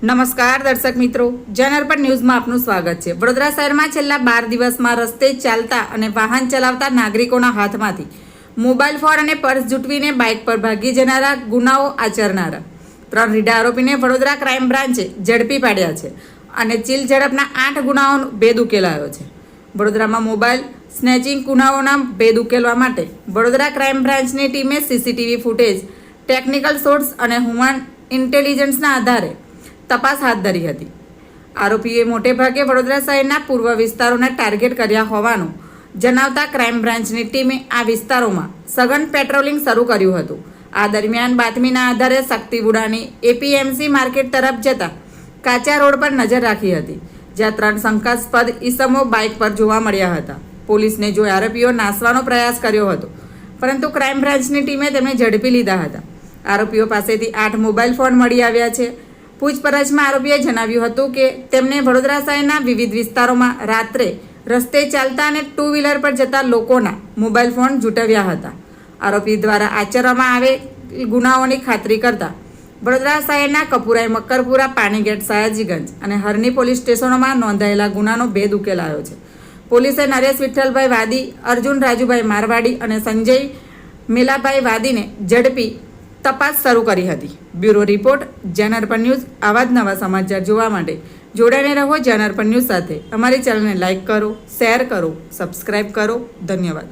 નમસ્કાર દર્શક મિત્રો. જનઅર્પણ ન્યૂઝમાં આપનું સ્વાગત છે. વડોદરા શહેરમાં છેલ્લા બાર દિવસમાં રસ્તે ચાલતા અને વાહન ચલાવતા નાગરિકોના હાથમાંથી મોબાઈલ ફોન અને પર્સ જૂટવીને બાઇક પર ભાગી જનારા ગુનાઓ આચરનારા. ત્રણ રીડા આરોપીને વડોદરા ક્રાઇમ બ્રાન્ચે ઝડપી પાડ્યા છે અને ચીલ ઝડપના આઠ ગુનાઓનો ભેદ ઉકેલાયો છે. વડોદરામાં મોબાઈલ સ્નેચિંગ ગુનાઓના ભેદ ઉકેલવા માટે વડોદરા ક્રાઇમ બ્રાન્ચની ટીમે સીસીટીવી ફૂટેજ, ટેકનિકલ સોર્સ અને હ્યુમન ઇન્ટેલિજન્સના આધારે તપાસ હાથ ધરી હતી. આરોપીએ મોટેભાગે વડોદરા શહેરના પૂર્વ વિસ્તારોને ટાર્ગેટ કર્યા હોવાનું જણાવતા ક્રાઇમ બ્રાન્ચની ટીમે આ વિસ્તારોમાં સઘન પેટ્રોલિંગ શરૂ કર્યું હતું. આ દરમિયાન બાતમીના આધારે શક્તિવુડાની એપીએમસી માર્કેટ તરફ જતા કાચા રોડ પર નજર રાખી હતી. જ્યાં ત્રણ શંકાસ્પદ ઈસમો બાઇક પર જોવા મળ્યા હતા. પોલીસને જોઈ આરોપીઓ નાસવાનો પ્રયાસ કર્યો હતો, પરંતુ ક્રાઇમ બ્રાન્ચની ટીમે તેમને ઝડપી લીધા હતા. આરોપીઓ પાસેથી આઠ મોબાઈલ ફોન મળી આવ્યા છે. પૂછપરછમાં આરોપીએ જણાવ્યું હતું કે તેમને વડોદરા શહેરના વિવિધ વિસ્તારોમાં રાત્રે રસ્તે ચાલતા અને ટુ વ્હીલર પર જતા લોકોના મોબાઈલ ફોન જૂટવ્યા હતા. આરોપી દ્વારા આચરવામાં આવે ગુનાઓની ખાતરી કરતા વડોદરા શહેરના કપુરાઈ મક્કરપુરા પાણીગેટ સયાજીગંજ અને હરની પોલીસ સ્ટેશનોમાં નોંધાયેલા ગુનાનો ભેદ ઉકેલાયો છે. પોલીસે નરેશ વિઠ્ઠલભાઈ વાદી, અર્જુન રાજુભાઈ મારવાડી અને સંજય મેલાભાઈ વાદીને ઝડપી તપાસ શરૂ કરી હતી. બ્યુરો રિપોર્ટ જેનર ન્યૂઝ આવા જ નવા સમાચાર જોવા માટે. જોડાઈને રહો જેનર ન્યૂઝ સાથે. અમારી ચેનલને લાઇક કરો, શેર કરો, સબસ્ક્રાઇબ કરો. ધન્યવાદ.